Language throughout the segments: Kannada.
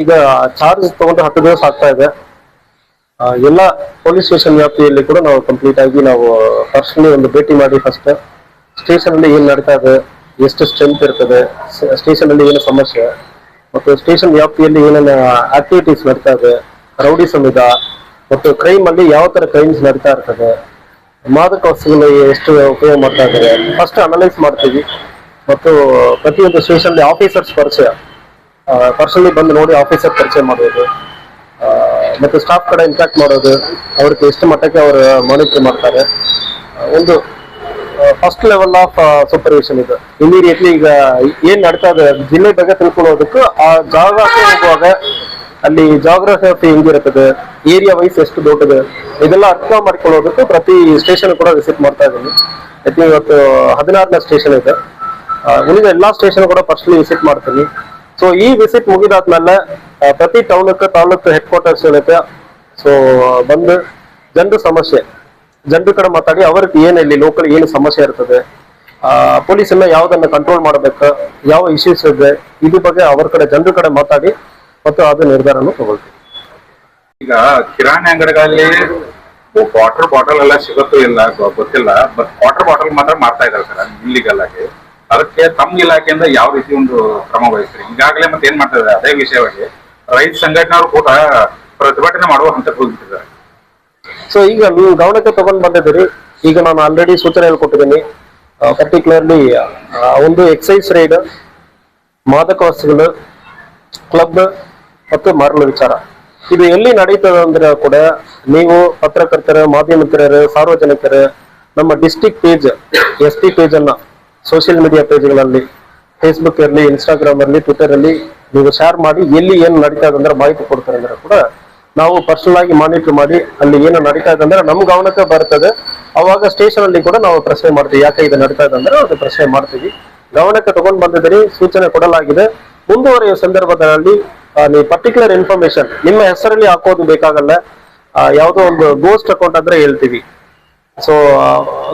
ಈಗ ಚಾರ್ಜ್ ತಗೊಂಡು ಹತ್ತು ದಿವಸ ಆಗ್ತಾ ಇದೆ. ಎಲ್ಲ ಪೊಲೀಸ್ ಸ್ಟೇಷನ್ ವ್ಯಾಪ್ತಿಯಲ್ಲಿ ಕೂಡ ನಾವು ಕಂಪ್ಲೀಟ್ ಆಗಿ ನಾವು ಪರ್ಸನಲಿ ಒಂದು ಭೇಟಿ ಮಾಡಿ ಫಸ್ಟ್ ಸ್ಟೇಷನ್ ಅಲ್ಲಿ ಏನ್ ನಡೀತಾ ಇದೆ, ಎಷ್ಟು ಸ್ಟ್ರೆಂತ್ ಇರ್ತದೆ ಸ್ಟೇಷನ್ ಅಲ್ಲಿ ಏನು ಸಮಸ್ಯೆ, ಮತ್ತು ಸ್ಟೇಷನ್ ವ್ಯಾಪ್ತಿಯಲ್ಲಿ ಏನೇನು ಆಕ್ಟಿವಿಟೀಸ್ ನಡೀತಾ ಇದೆ ರೌಡಿ ಸಮಿದ ಮತ್ತು ಕ್ರೈಮ್ ಅಲ್ಲಿ ಯಾವ ತರ ಕ್ರೈಮ್ಸ್ ನಡೀತಾ ಇರ್ತದೆ, ಮಾದಕ ವಸ್ತುಗಳು ಎಷ್ಟು ಉಪಯೋಗ ಮಾಡ್ತಾ ಇದ್ದಾರೆ ಫಸ್ಟ್ ಅನಲೈಸ್ ಮಾಡ್ತೀವಿ. ಮತ್ತು ಪ್ರತಿಯೊಂದು ಸ್ಟೇಷನ್ ಆಫೀಸರ್ಸ್ ಪರಿಚಯ. ಪರ್ಸನಲಿ ಬಂದು ನೋಡಿ ಆಫೀಸರ್ ಪರಿಚಯ ಮಾಡೋದು ಮತ್ತು ಸ್ಟಾಫ್ ಕಡೆ ಇಂಟ್ರಾಕ್ಟ್ ಮಾಡೋದು, ಅವ್ರಿಗೆ ಎಷ್ಟು ಮಟ್ಟಕ್ಕೆ ಅವರು ಮಾನಿಟರ್ ಮಾಡ್ತಾರೆ. ಒಂದು ಫಸ್ಟ್ ಲೆವೆಲ್ ಆಫ್ ಸೂಪರ್ವಿಷನ್ ಇದು. ಇಮಿಡಿಯೇಟ್ಲಿ ಈಗ ಏನ್ ನಡೀತಾ ಇದೆ ಜಿಲ್ಲೆ ಬಗ್ಗೆ ತಿಳ್ಕೊಳ್ಳೋದಕ್ಕೂ ಆ ಜಾಗ ಹೋಗುವಾಗ ಅಲ್ಲಿ ಜಾಗ್ರಫಿ ಹೆಂಗಿರುತ್ತದೆ ಏರಿಯಾ ವೈಸ್ ಎಷ್ಟು ದೊಡ್ಡದು, ಇದೆಲ್ಲ ಅರ್ಥ ಮಾಡ್ಕೊಳ್ಳೋದಕ್ಕೆ ಪ್ರತಿ ಸ್ಟೇಷನ್ ಕೂಡ ವಿಸಿಟ್ ಮಾಡ್ತಾ ಇದ್ದೀನಿ. ಐ ಇವತ್ತು ಹದಿನಾರನೇ ಸ್ಟೇಷನ್ ಇದೆ. ಉಳಿದ ಎಲ್ಲಾ ಸ್ಟೇಷನ್ ಕೂಡ ಫಸ್ಟ್ಲಿ ವಿಸಿಟ್ ಮಾಡ್ತೀನಿ. ಸೊ ಈ ವಿಸಿಟ್ ಮುಗಿದಾದ್ಮೇಲೆ ಪ್ರತಿ ಟೌನ್ಕ್ಕೆ ತಾಲೂಕು ಹೆಡ್ ಕ್ವಾರ್ಟರ್ಸ್ ಇರುತ್ತೆ ಸೊ ಬಂದು ಜನರ ಸಮಸ್ಯೆ. ಜನರ ಕಡೆ ಮಾತಾಡಿ, ಅವ್ರಿಗೆ ಏನ್ ಇಲ್ಲಿ ಲೋಕಲ್ ಏನು ಸಮಸ್ಯೆ ಇರ್ತದೆ? ಪೊಲೀಸ್ ಎಲ್ಲ ಯಾವ್ದನ್ನ ಕಂಟ್ರೋಲ್ ಮಾಡಬೇಕು? ಯಾವ ಇಶ್ಯೂಸ್ ಇದೆ? ಇದ್ರ ಬಗ್ಗೆ ಅವ್ರ ಕಡೆ, ಜನರ ಕಡೆ ಮಾತಾಡಿ ಮತ್ತು ಅದು ನಿರ್ಧಾರನ ತಗೊಳ್ತೀವಿ. ಈಗ ಕಿರಾಣಿ ಅಂಗಡಿಗಳಲ್ಲಿ ವಾಟರ್ ಬಾಟಲ್ ಎಲ್ಲ ಸಿಗುತ್ತೋ ಇಲ್ಲ ಗೊತ್ತಿಲ್ಲ ಬಟ್ ವಾಟರ್ ಬಾಟಲ್ ಮಾತ್ರ ಮಾಡ್ತಾ ಇದ್ದಾರೆ ಸರ್ ಇಲ್ಲಿಗಲ್ ಆಗಿ ಅದಕ್ಕೆ ತಮ್ಮ ಇಲಾಖೆಯಿಂದ ಯಾವ ರೀತಿ ಒಂದು ಕ್ರಮ ವಹಿಸ್ರಿ ಈಗಾಗಲೇ ಮತ್ತೆ ಏನ್ ಮಾಡ್ತಾ ಇದ್ದಾರೆ? ಅದೇ ವಿಷಯವಾಗಿ ರೈತ ಸಂಘಟನೆಯವರು ಕೂಡ ಪ್ರತಿಭಟನೆ ಮಾಡುವ ಹಂತಕ್ಕೆ ಹೋಗ್ಬಿಟ್ಟಿದ್ದಾರೆ. ಸೊ ಈಗ ನೀವು ಗಮನಕ್ಕೆ ತಗೊಂಡ್ ಬಂದಿದ್ದೀರಿ. ಈಗ ನಾನು ಆಲ್ರೆಡಿ ಸೂಚನೆ ಕೊಟ್ಟಿದ್ದೀನಿ ಪರ್ಟಿಕ್ಯುಲರ್ಲಿ ಒಂದು ಎಕ್ಸೈಸ್ ರೈಡ್ ಮಾದಕ ವಸ್ತುಗಳು ಕ್ಲಬ್ ಮತ್ತು ಮರಳು ವಿಚಾರ. ಇದು ಎಲ್ಲಿ ನಡೀತದೆ ಅಂದ್ರೆ ಕೂಡ ನೀವು ಪತ್ರಕರ್ತರ ಮಾಧ್ಯಮಿಕರು ಸಾರ್ವಜನಿಕರು, ನಮ್ಮ district page S T page ಅನ್ನ ಸೋಷಿಯಲ್ ಮೀಡಿಯಾ ಪೇಜ್ಗಳಲ್ಲಿ ಫೇಸ್ಬುಕ್ ಇರಲಿ ಇನ್ಸ್ಟಾಗ್ರಾಮ್ ಇರಲಿ ಟ್ವಿಟರ್ ಅಲ್ಲಿ ನೀವು ಶೇರ್ ಮಾಡಿ ಎಲ್ಲಿ ಏನು ನಡೀತಾ ಇದೆ ಅಂದ್ರೆ ಮಾಹಿತಿ ಕೊಡ್ತಾರೆ ಅಂದ್ರೆ ಕೂಡ ನಾವು ಪರ್ಸನಲ್ ಆಗಿ ಮಾನಿಟರ್ ಮಾಡಿ ಅಲ್ಲಿ ಏನು ನಡೀತಾ ಇದೆ ಅಂದ್ರೆ ನಮ್ ಗಮನಕ್ಕೆ ಬರ್ತದೆ. ಅವಾಗ ಸ್ಟೇಷನ್ ಅಲ್ಲಿ ಕೂಡ ನಾವು ಪ್ರಶ್ನೆ ಮಾಡ್ತೀವಿ, ಯಾಕೆ ಇದು ನಡೀತಾ ಇದೆ ಅಂದ್ರೆ ಅದು ಪ್ರಶ್ನೆ ಮಾಡ್ತೀವಿ. ಗಮನಕ್ಕೆ ತಗೊಂಡ್ ಬಂದಿದ್ದೀರಿ, ಸೂಚನೆ ಕೊಡಲಾಗಿದೆ. ಮುಂದುವರೆಯುವ ಸಂದರ್ಭದಲ್ಲಿ ನೀವು ಪರ್ಟಿಕ್ಯುಲರ್ ಇನ್ಫಾರ್ಮೇಶನ್ ನಿಮ್ಮ ಹೆಸರಲ್ಲಿ ಹಾಕೋದು ಬೇಕಾಗಲ್ಲ. ಯಾವುದೋ ಒಂದು ಗೋಸ್ಟ್ ಅಕೌಂಟ್ ಅಂದ್ರೆ ಹೇಳ್ತೀವಿ. ಸೊ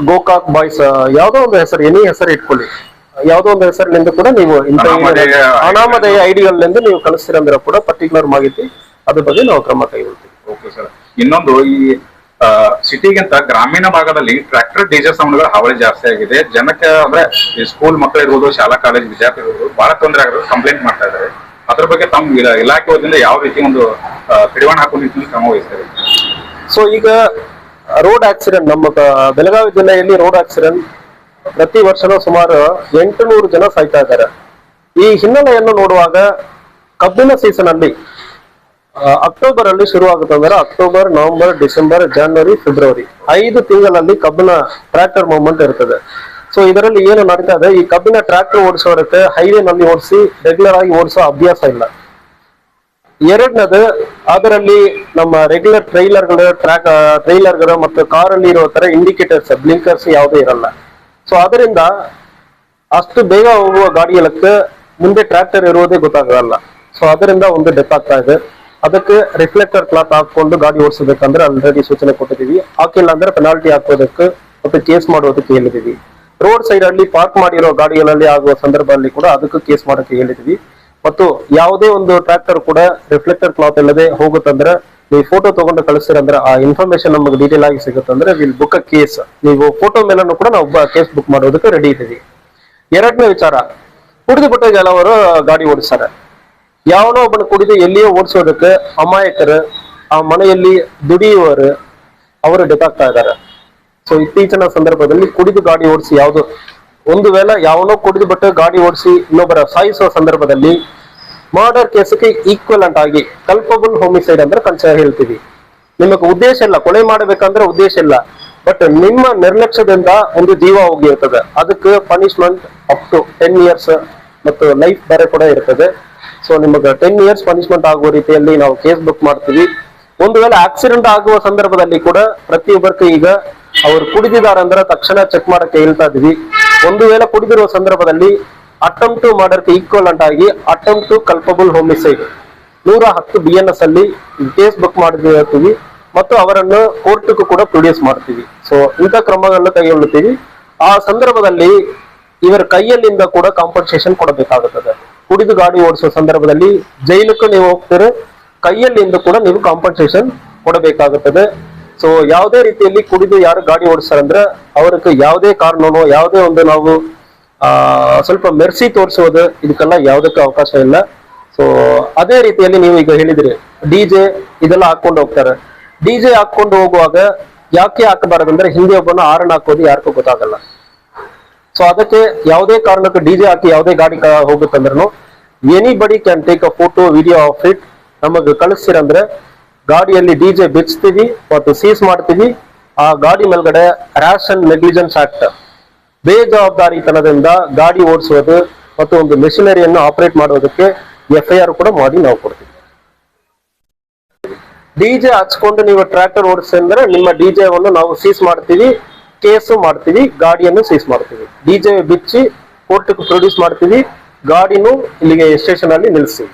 ಗೋಕಾಕ್ ಬಾಯ್ಸ್ ಯಾವುದೋ ಒಂದು ಹೆಸರು ಎನಿ ಹೆಸರು ಇಟ್ಕೊಳ್ಳಿ. ಯಾವ್ದೋ ಒಂದು ಹೆಸರಿನಿಂದ ಕೂಡ ನೀವು ಇಂಥ ಅನಾಮಧೇಯ ಐಡಿಗಳಿಂದ ನೀವು ಕಳಿಸ್ತೀರಂದ್ರೆ ಕೂಡ ಪರ್ಟಿಕ್ಯುಲರ್ ಮಾಹಿತಿ ಅದ್ರ ಬಗ್ಗೆ ನಾವು ಕ್ರಮ ಕೈಗೊಳ್ತೀವಿ. ಓಕೆ ಸರ್ ಇನ್ನೊಂದು ಈ ಸಿಟಿಗಿಂತ ಗ್ರಾಮೀಣ ಭಾಗದಲ್ಲಿ ಟ್ರ್ಯಾಕ್ಟರ್ ಡೀಸೆಲ್ ಸೌಂಡ್ಗಳ ಹಾವಳಿ ಜಾಸ್ತಿ ಆಗಿದೆ. ಜನಕ್ಕೆ ಅಂದ್ರೆ ಸ್ಕೂಲ್ ಮಕ್ಕಳು ಇರ್ಬೋದು ಶಾಲಾ ಕಾಲೇಜ್ ವಿದ್ಯಾರ್ಥಿ ಇರ್ಬೋದು ಬಹಳ ತೊಂದರೆ ಆಗಿರೋದು ಕಂಪ್ಲೇಂಟ್ ಮಾಡ್ತಾ ಇದ್ದಾರೆ. ಅದ್ರ ಬಗ್ಗೆ ತಮ್ಮ ಇಲಾ- ಇಲಾಖೆ ವತಿಯಿಂದ ಯಾವ ರೀತಿ ಒಂದು ಕಡಿವಾಣ ಹಾಕೋ ನಿಟ್ಟಿನಲ್ಲಿ ಕ್ರಮ ವಹಿಸ್ತಾರೆ? ಸೊ ಈಗ ರೋಡ್ ಆಕ್ಸಿಡೆಂಟ್, ನಮ್ಮ ಬೆಳಗಾವಿ ಜಿಲ್ಲೆಯಲ್ಲಿ ರೋಡ್ ಆಕ್ಸಿಡೆಂಟ್ ಪ್ರತಿ ವರ್ಷನೂ ಸುಮಾರು ಎಂಟುನೂರು ಜನ ಸಾಯ್ತಾ ಇದ್ದಾರೆ. ಈ ಹಿನ್ನೆಲೆಯನ್ನು ನೋಡುವಾಗ ಕಬ್ಬಿನ ಸೀಸನ್ ಅಲ್ಲಿ ಅಕ್ಟೋಬರ್ ಅಲ್ಲಿ ಶುರು ಆಗುತ್ತಂದ್ರೆ ಅಕ್ಟೋಬರ್, ನವೆಂಬರ್, ಡಿಸೆಂಬರ್, ಜನವರಿ, ಫೆಬ್ರವರಿ ಐದು ತಿಂಗಳಲ್ಲಿ ಕಬ್ಬಿನ ಟ್ರ್ಯಾಕ್ಟರ್ ಮೂವ್ಮೆಂಟ್ ಇರ್ತದೆ. ಸೊ ಇದರಲ್ಲಿ ಏನು ನಡೀತಾ ಇದೆ, ಈ ಕಬ್ಬಿನ ಟ್ರ್ಯಾಕ್ಟರ್ ಓಡಿಸೋರಕ್ಕೆ ಹೈವೇನಲ್ಲಿ ಓಡಿಸಿ ರೆಗ್ಯುಲರ್ ಆಗಿ ಓಡಿಸೋ ಅಭ್ಯಾಸ ಇಲ್ಲ. ಎರಡನೇದು, ಅದರಲ್ಲಿ ನಮ್ಮ ರೆಗ್ಯುಲರ್ ಟ್ರೈಲರ್ಗಳು ಟ್ರ್ಯಾಕ್ ಟ್ರೈಲರ್ಗಳು ಮತ್ತು ಕಾರಲ್ಲಿ ಇರೋ ತರ ಇಂಡಿಕೇಟರ್ಸ್ ಬ್ಲಿಂಕರ್ಸ್ ಯಾವುದೇ ಇರಲ್ಲ. ಸೊ ಅದರಿಂದ ಅಷ್ಟು ಬೇಗ ಹೋಗುವ ಗಾಡಿಗಳಕ್ಕೆ ಮುಂದೆ ಟ್ರ್ಯಾಕ್ಟರ್ ಇರುವುದೇ ಗೊತ್ತಾಗಲ್ಲ. ಸೊ ಅದರಿಂದ ಒಂದು ಡೆತ್ ಆಗ್ತಾ ಇದೆ. ಅದಕ್ಕೆ ರಿಫ್ಲೆಕ್ಟರ್ ಕ್ಲಾತ್ ಹಾಕೊಂಡು ಗಾಡಿ ಓಡಿಸಬೇಕಂದ್ರೆ ಆಲ್ರೆಡಿ ಸೂಚನೆ ಕೊಟ್ಟಿದ್ದೀವಿ. ಹಾಕಿಲ್ಲ ಅಂದ್ರೆ ಪೆನಾಲ್ಟಿ ಹಾಕೋದಕ್ಕೆ ಮತ್ತೆ ಕೇಸ್ ಮಾಡೋದಕ್ಕೆ ಹೇಳಿದೀವಿ ರೋಡ್ ಸೈಡ್ ಅಲ್ಲಿ ಪಾರ್ಕ್ ಮಾಡಿರೋ ಗಾಡಿಗಳಲ್ಲಿ ಆಗುವ ಸಂದರ್ಭದಲ್ಲಿ ಕೂಡ ಅದಕ್ಕೂ ಕೇಸ್ ಮಾಡೋಕೆ ಹೇಳಿದೀವಿ ಮತ್ತು ಯಾವುದೇ ಒಂದು ಟ್ರ್ಯಾಕ್ಟರ್ ಕೂಡ ರಿಫ್ಲೆಕ್ಟರ್ ಕ್ಲಾತ್ ಇಲ್ಲದೆ ಹೋಗುತ್ತಂದ್ರೆ ನೀವು ಫೋಟೋ ತಗೊಂಡು ಕಳಿಸ್ತೀರಂದ್ರೆ ಆ ಇನ್ಫಾರ್ಮೇಶನ್ ನಮಗೆ ಡೀಟೇಲ್ ಆಗಿ ಸಿಗುತ್ತಂದ್ರೆ ವಿಲ್ ಬುಕ್ ಅ ಕೇಸ್ ನೀವು ಫೋಟೋ ಮೇಲೂ ಕೂಡ ನಾವು ಕೇಸ್ ಬುಕ್ ಮಾಡೋದಕ್ಕೆ ರೆಡಿ ಇದ್ದೀವಿ. ಎರಡನೇ ವಿಚಾರ, ಕುಡಿದು ಬಿಟ್ಟ ಕೆಲವರು ಗಾಡಿ ಓಡಿಸ್ತಾರೆ. ಯಾವನೋ ಒಬ್ಬನ ಕುಡಿದು ಎಲ್ಲಿಯೋ ಓಡಿಸೋದಕ್ಕೆ ಅಮಾಯಕರು, ಆ ಮನೆಯಲ್ಲಿ ದುಡಿಯುವರು ಅವರು ಡೆತ್ ಆಗ್ತಾ ಇದ್ದಾರೆ. ಸೊ ಇತ್ತೀಚಿನ ಸಂದರ್ಭದಲ್ಲಿ ಕುಡಿದು ಗಾಡಿ ಓಡಿಸಿ ಯಾವುದು ಒಂದು ವೇಳೆ ಯಾವನೋ ಕುಡಿದು ಬಿಟ್ಟು ಗಾಡಿ ಓಡಿಸಿ ಇನ್ನೊಬ್ಬರ ಸಾಯಿಸುವ ಸಂದರ್ಭದಲ್ಲಿ ಮರ್ಡರ್ ಕೇಸಕ್ಕೆ ಈಕ್ವಲೆಂಟ್ ಆಗಿ ಕಲ್ಪಬಲ್ ಹೋಮಿಸೈಡ್ ಅಂದ್ರೆ ಕಂಚ ಹೇಳ್ತೀವಿ ನಿಮಗೆ ಉದ್ದೇಶ ಇಲ್ಲ, ಕೊಲೆ ಮಾಡಬೇಕಂದ್ರೆ ಉದ್ದೇಶ ಇಲ್ಲ. ಬಟ್ ನಿಮ್ಮ ನಿರ್ಲಕ್ಷ್ಯದಿಂದ ಒಂದು ಜೀವ ಹೋಗಿರ್ತದೆ. ಅದಕ್ಕೆ punishment up to ten years ಮತ್ತು ಲೈಫ್ ಬೇರೆ ಕೂಡ ಇರ್ತದೆ. ಸೊ ನಿಮಗೆ ಟೆನ್ ಇಯರ್ಸ್ ಪನಿಷ್ಮೆಂಟ್ ಆಗುವ ರೀತಿಯಲ್ಲಿ ನಾವು ಕೇಸ್ ಬುಕ್ ಮಾಡ್ತೀವಿ. ಒಂದು ವೇಳೆ ಆಕ್ಸಿಡೆಂಟ್ ಆಗುವ ಸಂದರ್ಭದಲ್ಲಿ ಕೂಡ ಪ್ರತಿಯೊಬ್ಬರಿಗೂ ಈಗ ಅವರು ಕುಡಿದಿದ್ದಾರೆ ಅಂದ್ರೆ ತಕ್ಷಣ ಚೆಕ್ ಮಾಡಕ್ಕೆ ಹೇಳ್ತಾ ಇದೀವಿ ಒಂದು ವೇಳೆ ಕುಡಿದಿರುವ ಸಂದರ್ಭದಲ್ಲಿ ಅಟೆಂಪ್ ಟು ಮರ್ಡರ್ಗೆ ಈಕ್ವಲೆಂಟ್ ಆಗಿ ಅಟೆಂಪ್ ಟು ಕಲ್ಪಬಲ್ ಹೋಮಿಸೈಡ್ ನೂರ ಹತ್ತು ಬಿ ಎನ್ ಎಸ್ ಅಲ್ಲಿ ಕೇಸ್ ಬುಕ್ ಮಾಡಿರ್ತೀವಿ ಮತ್ತು ಅವರನ್ನು ಕೋರ್ಟ್ಗೂ ಕೂಡ ಪ್ರೊಡ್ಯೂಸ್ ಮಾಡ್ತೀವಿ. ಸೊ ಇಂಥ ಕ್ರಮಗಳನ್ನು ಕೈಗೊಳ್ಳುತ್ತೀವಿ ಆ ಸಂದರ್ಭದಲ್ಲಿ ಇವರ ಕೈಯಲ್ಲಿಂದ ಕೂಡ ಕಾಂಪನ್ಸೇಷನ್ ಕೊಡಬೇಕಾಗುತ್ತದೆ. ಕುಡಿದು ಗಾಡಿ ಓಡಿಸುವ ಸಂದರ್ಭದಲ್ಲಿ ಜೈಲಕ್ಕೂ ನೀವು ಹೋಗ್ತೀರಿ. ಕೈಯಲ್ಲಿಂದ ಕೂಡ ನೀವು ಕಾಂಪನ್ಸೇಷನ್ ಕೊಡಬೇಕಾಗುತ್ತದೆ. ಸೊ ಯಾವುದೇ ರೀತಿಯಲ್ಲಿ ಕುಡಿದು ಯಾರು ಗಾಡಿ ಓಡಿಸ್ತಾರಂದ್ರೆ ಅವ್ರಿಗೆ ಯಾವುದೇ ಕಾರಣನೋ, ಯಾವುದೇ ಒಂದು ನಾವು ಸ್ವಲ್ಪ ಮೆರ್ಸಿ ತೋರಿಸೋದು ಇದಕ್ಕೆಲ್ಲ ಯಾವುದಕ್ಕೂ ಅವಕಾಶ ಇಲ್ಲ. ಸೊ ಅದೇ ರೀತಿಯಲ್ಲಿ ನೀವು ಈಗ ಹೇಳಿದ್ರಿ, ಡಿ ಜೆ ಇದೆಲ್ಲ ಹಾಕೊಂಡು ಹೋಗ್ತಾರೆ. ಡಿ ಜೆ ಹಾಕೊಂಡು ಹೋಗುವಾಗ ಯಾಕೆ ಹಾಕಬಾರದಂದ್ರೆ ಹಿಂದೆ ಒಬ್ಬನ ಆರನ್ ಹಾಕೋದು ಯಾರಿಗೂ ಗೊತ್ತಾಗಲ್ಲ. ಸೊ ಅದಕ್ಕೆ ಯಾವುದೇ ಕಾರಣಕ್ಕೂ ಡಿ ಜೆ ಹಾಕಿ ಯಾವುದೇ ಗಾಡಿ ಹೋಗುತ್ತಂದ್ರೂ anybody can take a photo video of it ನಮಗೆ ಕಳಿಸ್ತೀರಂದ್ರೆ ಗಾಡಿಯಲ್ಲಿ ಡಿಜೆ ಬಿಚ್ತೀವಿ ಮತ್ತು ಸೀಸ್ ಮಾಡ್ತೀವಿ. ಆ ಗಾಡಿ ಮೇಲ್ಗಡೆ ರ್ಯಾಶ್ ಅಂಡ್ ನೆಗ್ಲಿಜೆನ್ಸ್ ಆಕ್ಟ್. ಬೇಜವಾಬ್ದಾರಿತನದಿಂದ ಗಾಡಿ ಓಡಿಸುವುದು ಮತ್ತು ಒಂದು ಮೆಷಿನರಿಯನ್ನು ಆಪರೇಟ್ ಮಾಡೋದಕ್ಕೆ ಎಫ್ ಐ ಆರ್ ಕೂಡ ಮಾಡಿ ನಾವು ಕೊಡ್ತೀವಿ. ಡಿಜೆ ಹಚ್ಕೊಂಡು ನೀವು ಟ್ರ್ಯಾಕ್ಟರ್ ಓಡಿಸಿದ್ರೆ ನಿಮ್ಮ ಡಿಜೆ ಅನ್ನು ನಾವು ಸೀಸ್ ಮಾಡ್ತೀವಿ, ಕೇಸು ಮಾಡ್ತೀವಿ, ಗಾಡಿಯನ್ನು ಸೀಸ್ ಮಾಡ್ತೀವಿ. ಡಿಜೆ ಬಿಚ್ಚಿ ಕೋರ್ಟ್ಗೆ ಪ್ರೊಡ್ಯೂಸ್ ಮಾಡ್ತೀವಿ, ಗಾಡಿನೂ ಇಲ್ಲಿಗೆ ಸ್ಟೇಷನ್ ಅಲ್ಲಿ ನಿಲ್ಲಿಸ್ತೀವಿ